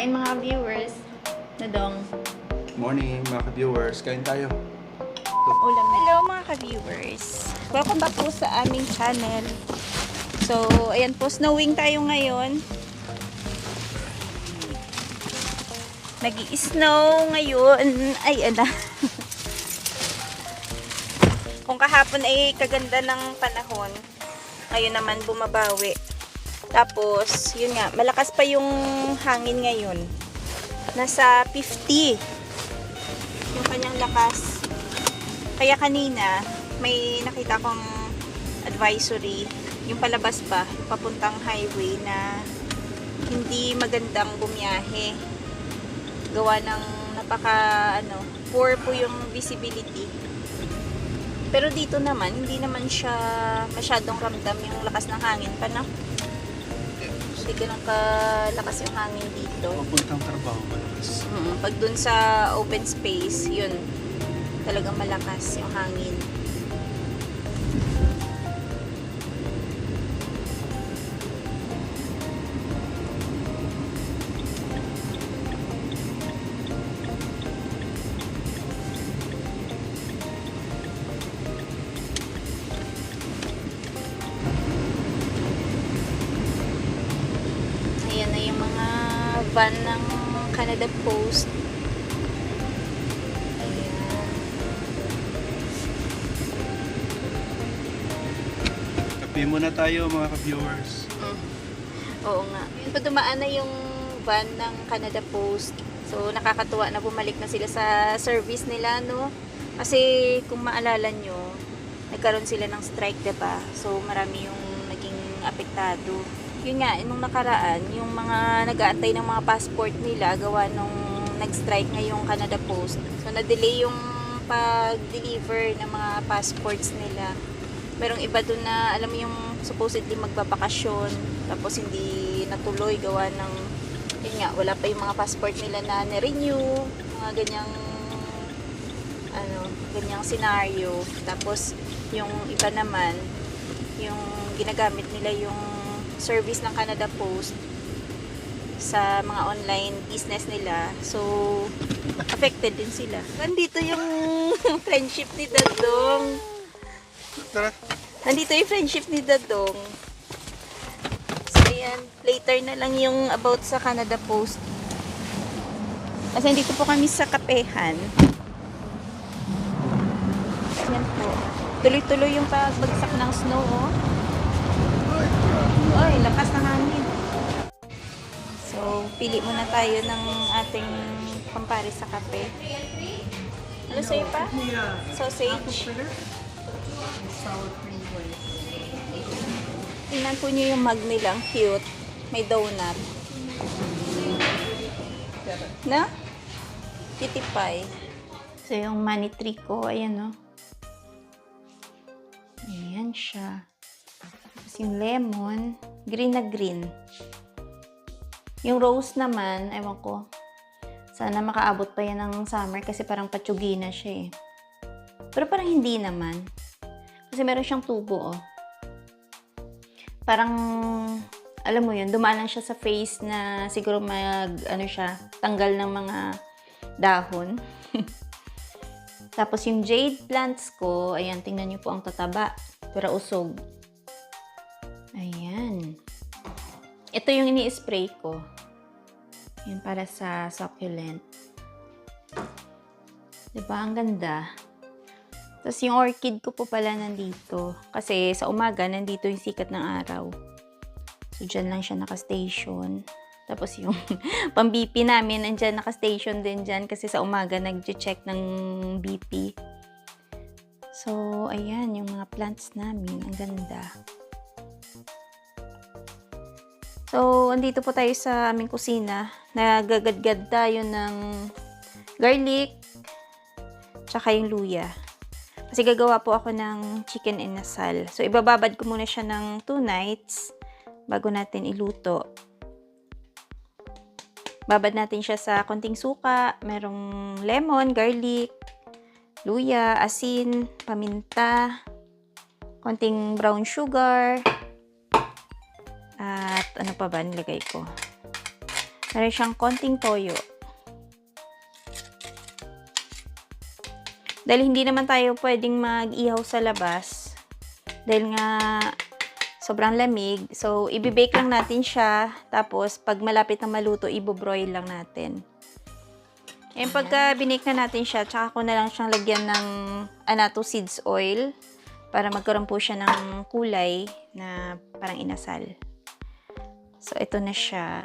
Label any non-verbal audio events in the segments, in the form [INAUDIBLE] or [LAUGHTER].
kain mga viewers. Nadong. Morning mga ka-viewers, kain tayo. Ulam. Hello mga ka-viewers. Welcome back po sa aming channel. So, ayan po, snowing tayo ngayon. nag snow ngayon. Ay, ala. Kung kahapon ay kaganda ng panahon, ngayon naman bumabawi. Tapos, yun nga, malakas pa yung hangin ngayon. Nasa 50 yung kanyang lakas. Kaya kanina, may nakita kong advisory, yung palabas pa, yung papuntang highway na hindi magandang bumiyahe. Gawa ng napaka, ano, poor po yung visibility. Pero dito naman, hindi naman siya masyadong ramdam yung lakas ng hangin pa, no? Hindi ganun kalakas yung hangin dito. Papuntang trabaho malakas. Mm, pag dun sa open space, yun, talagang malakas yung hangin. Van ng Canada Post. Ayan. Kape muna tayo mga ka-viewers. Mm. Oo nga. Yun pa dumaan na yung van ng Canada Post. So, nakakatuwa na bumalik na sila sa service nila, no? Kasi, kung maalala nyo, nagkaroon sila ng strike, 'di ba? So, marami yung naging apektado. Yun nga, nung nakaraan, yung mga nag-aantay ng mga passport nila, gawa nung nag-strike ngayong Canada Post. So, na-delay yung pag-deliver ng mga passports nila. Merong iba doon na, alam mo yung supposedly magbabakasyon, tapos hindi natuloy gawa ng, yun nga, wala pa yung mga passport nila na na-renew, mga ganyang, ano, ganyang scenario. Tapos, yung iba naman, yung ginagamit nila yung service ng Canada Post sa mga online business nila. So, affected din sila. Nandito yung [LAUGHS] friendship ni Dadong. Tara. Nandito yung friendship ni Dadong. So, ayan. Later na lang yung about sa Canada Post. Kasi dito po kami sa kapehan. Yan po. Tuloy-tuloy yung pagbagsak ng snow, oh. Ay, lakas ng hangin. So, pili muna tayo ng ating pampare sa kape. Ano sa'yo pa? Sausage. Tingnan po niyo yung mug nila. Ang cute. May donut. Na? Kitty pie. So, yung money tree ko, ayan, oh. Ayan siya. Yung lemon, green na green. Yung rose naman, ewan ko. Sana makaabot pa yan ng summer kasi parang patsugi na siya eh. Pero parang hindi naman. Kasi meron siyang tubo, oh. Parang, alam mo yun, dumaan lang siya sa face na siguro mag, ano siya, tanggal ng mga dahon. [LAUGHS] Tapos yung jade plants ko, ayan, tingnan niyo po ang tataba. Pero usog. Ayan. Ito yung ini-spray ko. Yan para sa succulent. Diba? Ang ganda. Tapos yung orchid ko po pala nandito. Kasi sa umaga, nandito yung sikat ng araw. So, dyan lang siya naka-station. Tapos yung [LAUGHS] pang-BP namin, nandyan naka-station din dyan. Kasi sa umaga, nag-check ng BP. So, ayan, yung mga plants namin. Ang ganda. So, andito po tayo sa aming kusina. Nagagadgad tayo ng garlic, tsaka yung luya. Kasi gagawa po ako ng chicken inasal. So, ibababad ko muna siya ng 2 nights bago natin iluto. Babad natin siya sa konting suka, merong lemon, garlic, luya, asin, paminta, konting brown sugar, ano pa ba nilagay ko? Meron siyang konting toyo. Dahil hindi naman tayo pwedeng mag-ihaw sa labas. Dahil nga sobrang lamig. So, ibibake lang natin siya. Tapos, pag malapit na maluto, ibobroil lang natin. And pagka binake na natin siya, tsaka ko na lang siyang lagyan ng anato seeds oil para magkaroon po siya ng kulay na parang inasal. So, ito na siya.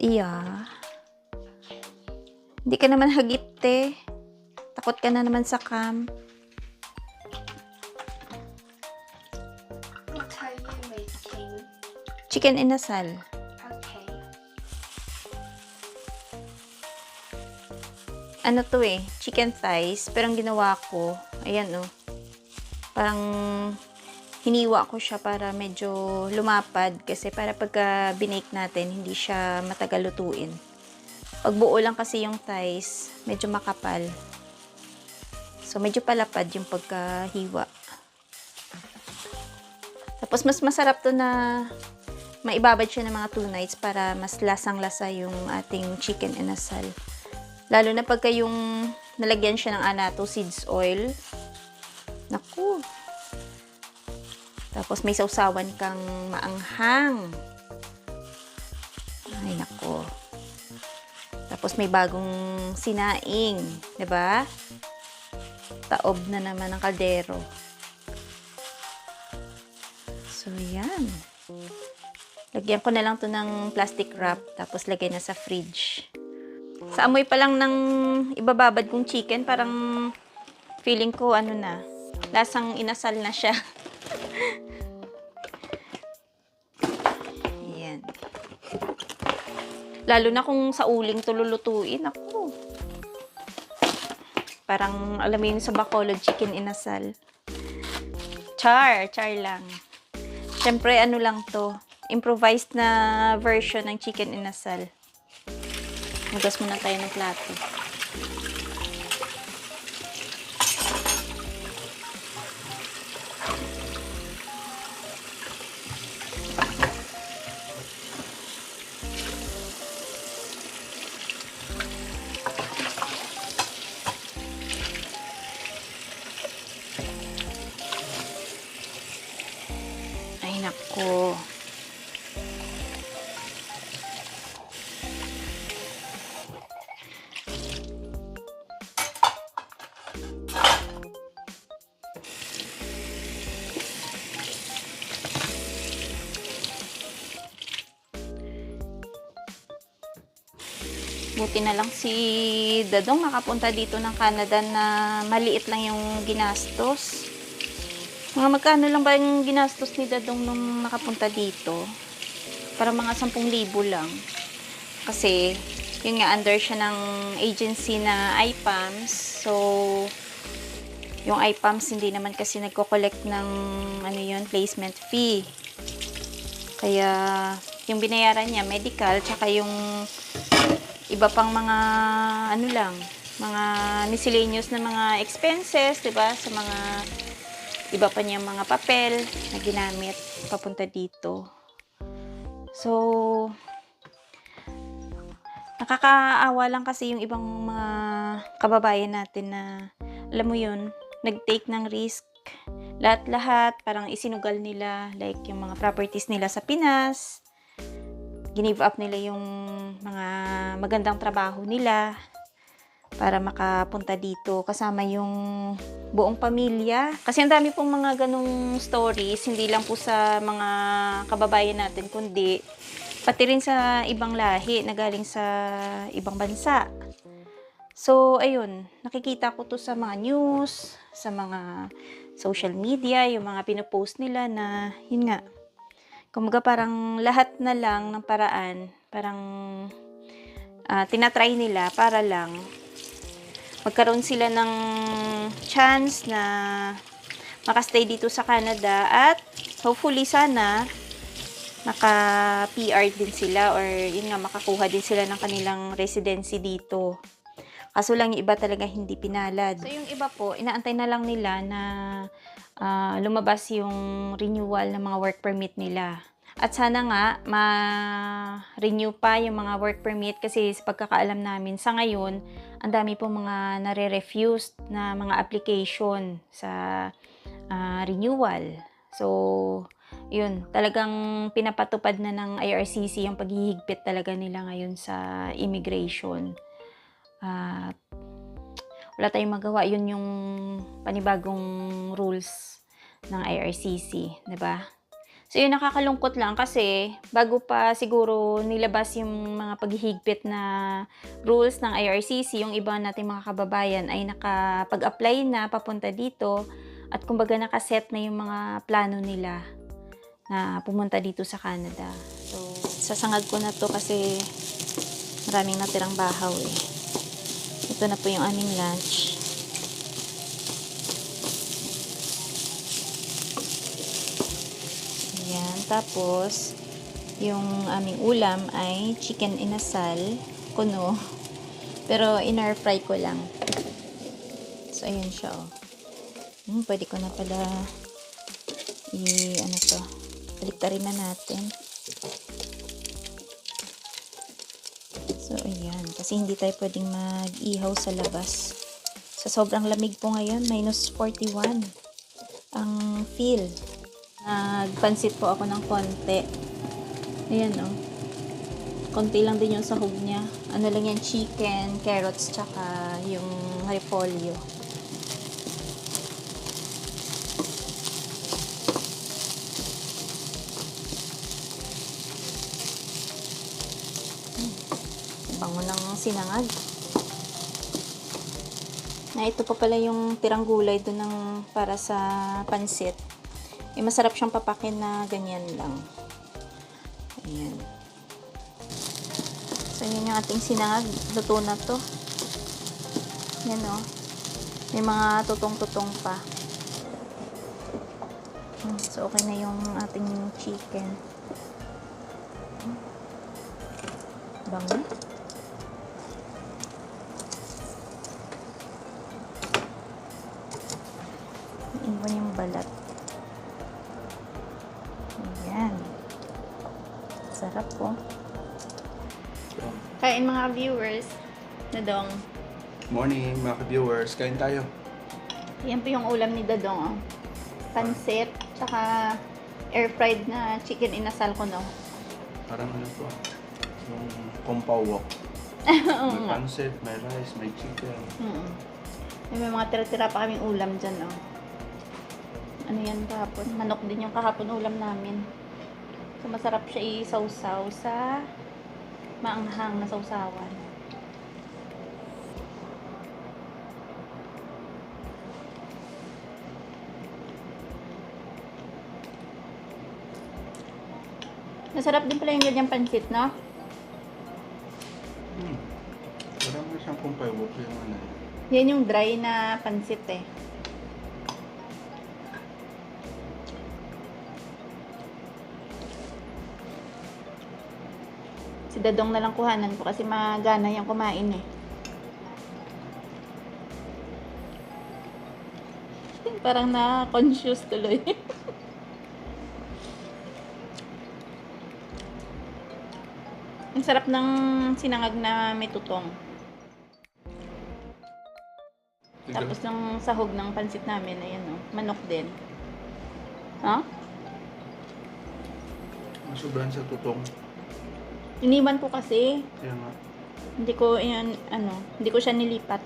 Iya. Hindi ka naman hagip, te. Takot ka na naman sa cam. What are you making? Chicken inasal. Okay. Ano to eh? Chicken thighs. Pero ang ginawa ko, ayan oh. Parang hiniwa ko siya para medyo lumapad. Kasi para pagka binake natin, hindi siya matagal lutuin. Pag buo lang kasi yung thighs, medyo makapal. So, medyo palapad yung pagkahiwa. Tapos, mas masarap to na maibabad siya ng mga 2 nights para mas lasang-lasa yung ating chicken inasal. Lalo na pagka yung nalagyan siya ng anato seeds oil. Naku. Tapos may sausawan kang maanghang. Ay, naku. Tapos may bagong sinaing. 'di ba? Taob na naman ng kaldero. So, yan. Lagyan ko na lang to ng plastic wrap. Tapos lagay na sa fridge. Sa amoy pa lang ng ibababad kong chicken, parang feeling ko ano na, lasang inasal na siya. [LAUGHS] Lalo na kung sa uling tululutuin, ako. Parang, alam mo yun, sa Bacolod chicken inasal. Char, char lang. Siyempre, ano lang to, improvised na version ng chicken inasal. Hugas muna tayo ng plato. Buti na lang si Dadong nakapunta dito ng Canada na maliit lang yung ginastos. Mga magkano lang ba yung ginastos ni Dadong nung nakapunta dito? Para mga 10,000 lang. Kasi, yun nga, under siya ng agency na IPAMS. So, yung IPAMS hindi naman kasi nagko-collect ng ano yun, placement fee. Kaya, yung binayaran niya, medical, tsaka yung iba pang mga ano lang, mga miscellaneous na mga expenses, 'di ba? Sa mga iba pa niyang mga papel na ginamit papunta dito. So nakakaawa lang kasi yung ibang mga kababayan natin na alam mo yun, nag-take ng risk lahat-lahat, parang isinugal nila like yung mga properties nila sa Pinas ginive up nila yung mga magandang trabaho nila para makapunta dito kasama yung buong pamilya. Kasi ang dami pong mga ganong stories, hindi lang po sa mga kababayan natin, kundi pati rin sa ibang lahi na galing sa ibang bansa. So, ayun, nakikita ko to sa mga news, sa mga social media, yung mga pinopost nila na, yun nga, Kumaga parang lahat na lang ng paraan, parang ah, tinatry nila para lang magkaroon sila ng chance na makastay dito sa Canada at hopefully sana maka-PR din sila or yun nga makakuha din sila ng kanilang residency dito. Kaso lang yung iba talaga hindi pinalad. So yung iba po, inaantay na lang nila na ah, lumabas yung renewal ng mga work permit nila. At sana nga, ma-renew pa yung mga work permit kasi sa pagkakaalam namin sa ngayon, ang dami pong mga nare-refused na mga application sa ah, renewal. So, yun, talagang pinapatupad na ng IRCC yung paghihigpit talaga nila ngayon sa immigration. At wala tayong magawa. Yun yung panibagong rules ng IRCC, 'di ba? So yun nakakalungkot lang kasi bago pa siguro nilabas yung mga paghihigpit na rules ng IRCC, yung iba nating mga kababayan ay nakapag-apply na papunta dito at kumbaga nakaset na yung mga plano nila na pumunta dito sa Canada. So sasangag ko na to kasi maraming natirang bahaw eh. Ito na po yung aming lunch. Ayan. Tapos, yung aming ulam ay chicken inasal, kuno. Pero in-air fry ko lang. So, ayan siya, oh. Hmm, pwede ko na pala i, ano to, baliktarin na natin. So, ayan. Kasi hindi tayo pwedeng mag-ihaw sa labas. Sa sobrang lamig po ngayon, minus 41 ang feel. Nagpansit po ako ng konti. Ayan, oh. Konti lang din yung sahog niya. Ano lang yan, chicken, carrots, tsaka yung repolyo. Bango ng sinangag. Na ito pa pala yung tirang gulay doon ng para sa pansit. Eh, masarap siyang papakin na ganyan lang. Ayan. So, yun yung ating sinangag. Luto na to. Yan o. May mga tutong-tutong pa. Hmm, So, okay na yung ating chicken. Bango. Sarap po. Kain mga viewers. Dadong. Morning mga ka-viewers, kain tayo. Yan po yung ulam ni Dadong. Oh. Pansit, tsaka air-fried na chicken inasal ko, no? Parang ano po, yung kumpawok. [LAUGHS] Oo May nga. pansit, may rice, may chicken. Mm. May mga tira-tira pa kaming ulam dyan, oh. Ano yan kahapon? Manok din yung kahapon ulam namin. So, masarap siya isawsaw sa maanghang na sausawan. Masarap din pala yung ganyang pansit, no? Hmm. Parang may siyang kumpawok yung ano. Yan yung dry na pansit eh. Si Dadong na lang kuhanan ko kasi magana yung kumain eh. [LAUGHS] Parang na-conscious tuloy. [LAUGHS] Ang sarap ng sinangag na may tutong. Tapos ng sahog ng pansit namin, ayan o, manok din. Ha? Sobrang sa tutong. Iniwan ko kasi, Kaya nga, hindi ko yan, ano, hindi ko siya nilipat.